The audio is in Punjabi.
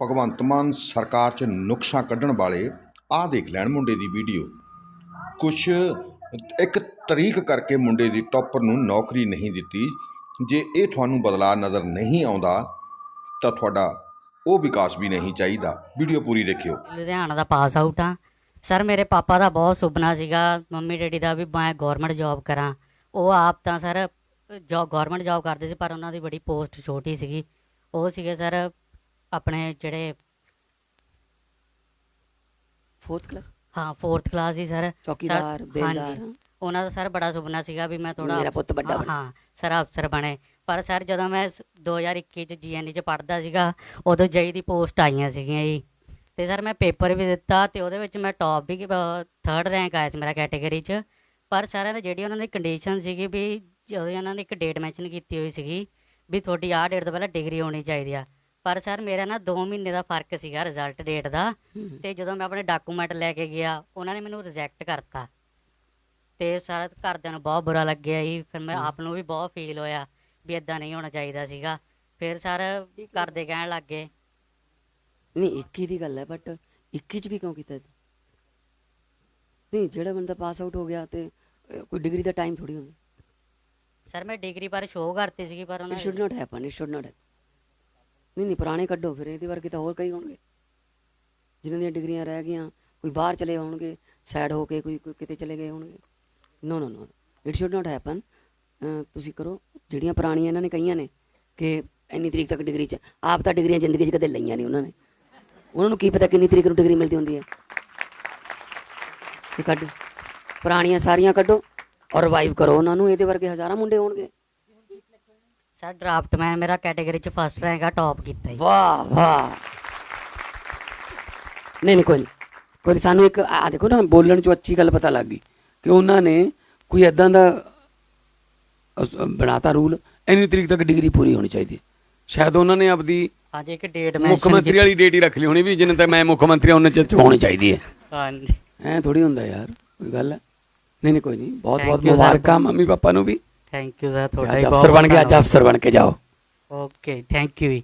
ਭਗਵੰਤ ਮਾਨ ਸਰਕਾਰ 'ਚ ਨੁਕਸਾਂ ਕੱਢਣ ਵਾਲੇ, ਆਹ ਦੇਖ ਲੈਣ ਮੁੰਡੇ ਦੀ ਵੀਡੀਓ ਕੁਛ ਇੱਕ ਤਰੀਕ ਕਰਕੇ ਮੁੰਡੇ ਦੀ ਟੌਪਰ ਨੂੰ ਨੌਕਰੀ ਨਹੀਂ ਦਿੱਤੀ। ਜੇ ਇਹ ਤੁਹਾਨੂੰ ਬਦਲਾਅ ਨਜ਼ਰ ਨਹੀਂ ਆਉਂਦਾ, ਤਾਂ ਤੁਹਾਡਾ ਉਹ ਵਿਕਾਸ ਵੀ ਨਹੀਂ ਚਾਹੀਦਾ। ਵੀਡੀਓ ਪੂਰੀ ਦੇਖਿਓ। ਲੁਧਿਆਣਾ ਦਾ ਪਾਸ ਆਊਟ ਆ ਸਰ ਮੇਰੇ ਪਾਪਾ ਦਾ ਬਹੁਤ ਸੁਪਨਾ ਸੀਗਾ, ਮੰਮੀ ਡੈਡੀ ਦਾ ਵੀ ਮੈਂ ਗਵਰਨਮੈਂਟ ਜੌਬ ਕਰਾਂ। ਉਹ ਆਪ ਤਾਂ ਸਰ ਜੋ ਗਵਰਨਮੈਂਟ ਜੌਬ ਕਰਦੇ ਸੀ, ਪਰ ਉਹਨਾਂ ਦੀ ਬੜੀ ਪੋਸਟ ਛੋਟੀ ਸੀਗੀ। ਉਹ ਸੀਗੇ ਸਰ ਆਪਣੇ ਜਿਹੜੇ ਫੋਰਥ ਕਲਾਸ ਹਾਂ 4th ਕਲਾਸ ਸੀ ਸਰ। ਚੌਕੀਦਾਰ ਬੇਲਦਾਰ ਉਹਨਾਂ ਦਾ ਸਰ ਬੜਾ ਸੁਪਨਾ ਸੀਗਾ ਵੀ ਮੈਂ ਥੋੜਾ ਮੇਰਾ ਪੁੱਤ ਵੱਡਾ ਬਣੇ। ਹਾਂ ਸਰ ਅਫਸਰ ਬਣੇ। ਪਰ ਸਰ ਜਦੋਂ ਮੈਂ ਸ- 2021 ਚ ਜੀਐਨਈ ਚ ਪੜ੍ਹਦਾ ਸੀਗਾ ਉਦੋਂ ਜਈ ਦੀ ਪੋਸਟ ਆਈਆਂ ਸੀਗੀਆਂ ਜੀ। ਤੇ ਸਰ ਮੈਂ ਪੇਪਰ ਵੀ ਦਿੱਤਾ ਤੇ ਉਹਦੇ ਵਿੱਚ ਮੈਂ ਟੌਪ ਵੀ 3rd ਰੈਂਕ ਆਇਆ ਸੀ ਮੇਰਾ ਕੈਟਾਗਰੀ ਚ। ਪਰ ਸਾਰਿਆਂ ਦੀ ਜਿਹੜੀ ਉਹਨਾਂ ਦੀ ਕੰਡੀਸ਼ਨ ਸੀਗੀ ਵੀ ਜਦੋਂ ਉਹਨਾਂ ਨੇ ਇੱਕ ਡੇਟ ਮੈਂਸ਼ਨ ਕੀਤੀ ਹੋਈ ਸੀਗੀ ਵੀ ਤੁਹਾਡੀ ਆਹ ਡੇਟ ਤੋਂ ਪਹਿਲਾਂ ਡਿਗਰੀ ਹੋਣੀ ਚਾਹੀਦੀ ਆ। ਪਰ ਸਰ ਮੇਰਾ ਨਾ 2 ਮਹੀਨੇ ਦਾ ਫ਼ਰਕ ਸੀਗਾ ਰਿਜ਼ਲਟ ਡੇਟ ਦਾ ਤੇ ਜਦੋਂ ਮੈਂ ਆਪਣੇ ਡਾਕੂਮੈਂਟ ਲੈ ਕੇ ਗਿਆ ਉਹਨਾਂ ਨੇ ਮੈਨੂੰ ਰਿਜੈਕਟ ਕਰਤਾ। ਤੇ ਸਾਰਾ ਘਰਦਿਆਂ ਨੂੰ ਬਹੁਤ ਬੁਰਾ ਲੱਗਿਆ ਜੀ ਫਿਰ ਮੈਂ ਆਪ ਨੂੰ ਵੀ ਬਹੁਤ ਫੀਲ ਹੋਇਆ ਵੀ ਇਦਾਂ ਨਹੀਂ ਹੋਣਾ ਚਾਹੀਦਾ ਸੀਗਾ। ਫਿਰ ਸਰ ਘਰਦੇ ਕਹਿਣ ਲੱਗ ਗਏ। ਨਹੀਂ 21 ਦੀ ਗੱਲ ਹੈ ਬਟ 21 ਚ ਵੀ ਕਿਉਂ ਕੀਤਾ? ਨਹੀਂ ਜਿਹੜਾ ਬੰਦਾ ਪਾਸ ਆਊਟ ਹੋ ਗਿਆ ਤੇ ਕੋਈ ਡਿਗਰੀ ਦਾ ਟਾਈਮ ਥੋੜੀ ਹੁੰਦਾ ਸਰ ਮੈਂ ਡਿਗਰੀ ਪਰ ਸ਼ੋਅ ਕਰਤੀ ਸੀਗੀ ਪਰ ਉਹਨਾਂ should not happen it should not ਨਹੀਂ ਨਹੀਂ, ਪੁਰਾਣੇ ਕੱਢੋ, ਫਿਰ ਇਹਦੇ ਵਰਗੇ ਤਾਂ ਹੋਰ ਕਈ ਹੋਣਗੇ। ਜਿਨ੍ਹਾਂ ਦੀਆਂ ਡਿਗਰੀਆਂ ਰਹਿ ਗਈਆਂ, ਕੋਈ ਬਾਹਰ ਚਲੇ ਹੋਣਗੇ ਸਾਈਡ ਹੋ ਕੇ ਕੋਈ ਕੋਈ ਕਿਤੇ ਚਲੇ ਗਏ ਹੋਣਗੇ। No no no it should not happen ਤੁਸੀਂ ਕਰੋ, ਜਿਹੜੀਆਂ ਪੁਰਾਣੀਆਂ ਇਹਨਾਂ ਨੇ ਕਹੀਆਂ ਨੇ ਕਿ ਇੰਨੀ ਤਰੀਕ ਤੱਕ ਡਿਗਰੀ ਚ, ਆਪ ਤਾਂ ਡਿਗਰੀਆਂ ਜ਼ਿੰਦਗੀ 'ਚ ਕਦੇ ਲਈਆਂ ਨਹੀਂ ਉਹਨਾਂ ਨੇ। ਉਹਨਾਂ ਨੂੰ ਕੀ ਪਤਾ ਕਿੰਨੀ ਤਰੀਕ ਨੂੰ ਡਿਗਰੀ ਮਿਲਦੀ ਹੁੰਦੀ ਹੈ। ਇਹ ਕੱਢ। ਪੁਰਾਣੀਆਂ ਸਾਰੀਆਂ ਕੱਢੋ ਔਰ ਰਿਵਾਈਵ ਕਰੋ ਉਹਨਾਂ ਨੂੰ, ਇਹਦੇ ਵਰਗੇ ਹਜ਼ਾਰਾਂ ਮੁੰਡੇ ਹੋਣਗੇ। ਸਰ ਡਰਾਫਟਮੈਨ ਮੇਰਾ ਕੈਟਾਗਰੀ ਚ ਫਸਟ ਰੈਂਕ ਆ ਟੌਪ ਕੀਤਾ ਜੀ। ਵਾਹ ਵਾਹ। ਨਹੀਂ ਨਹੀਂ ਕੋਈ ਨਹੀਂ ਕੋਈ ਨੀ, ਸਾਨੂੰ ਇੱਕ ਆ ਦੇਖੋ ਨਾ ਬੋਲਣ ਚੋਂ ਅੱਛੀ ਗੱਲ ਪਤਾ ਲੱਗ ਗਈ ਕਿ ਉਹਨਾਂ ਨੇ ਕੋਈ ਐਦਾਂ ਦਾ ਅਸ- ਬਣਾਤਾ ਰੂਲ ਇੰਨੀ ਤਰੀਕ ਤੱਕ ਡਿਗਰੀ ਪੂਰੀ ਹੋਣੀ ਚਾਹੀਦੀ ਹੈ। ਸ਼ਾਇਦ ਉਹਨਾਂ ਨੇ ਆਪਦੀ ਅੱਜ ਇੱਕ ਡੇਟ ਮੁੱਖ ਮੰਤਰੀ ਵਾਲੀ ਡੇਟ ਹੀ ਰੱਖ ਲਈ ਹੋਣੀ ਵੀ ਜਿੰਨੇ ਤੱਕ ਮੈਂ ਮੁੱਖ ਮੰਤਰੀ ਹਾਂ, ਉਹਨੇ ਚ ਹੋਣੀ ਚਾਹੀਦੀ ਹੈ। ਹਾਂਜੀ। ਐ ਥੋੜੀ ਹੁੰਦਾ ਯਾਰ ਕੋਈ ਗੱਲ ਹੈ। ਨਹੀਂ ਨਹੀਂ ਕੋਈ ਨਹੀਂ ਬਹੁਤ ਬਹੁਤ. ਮੁਬਾਰਕਾਂ ਮੰਮੀ ਪਾਪਾ ਨੂੰ ਵੀ। ਥੈਂਕ ਯੂ ਸਰ ਤੁਹਾਡਾ ਅੱਜ ਅਫਸਰ ਬਣ ਕੇ ਅੱਜ ਅਫਸਰ ਬਣ ਕੇ ਜਾਓ। ਓਕੇ ਥੈਂਕ ਯੂ ਜੀ।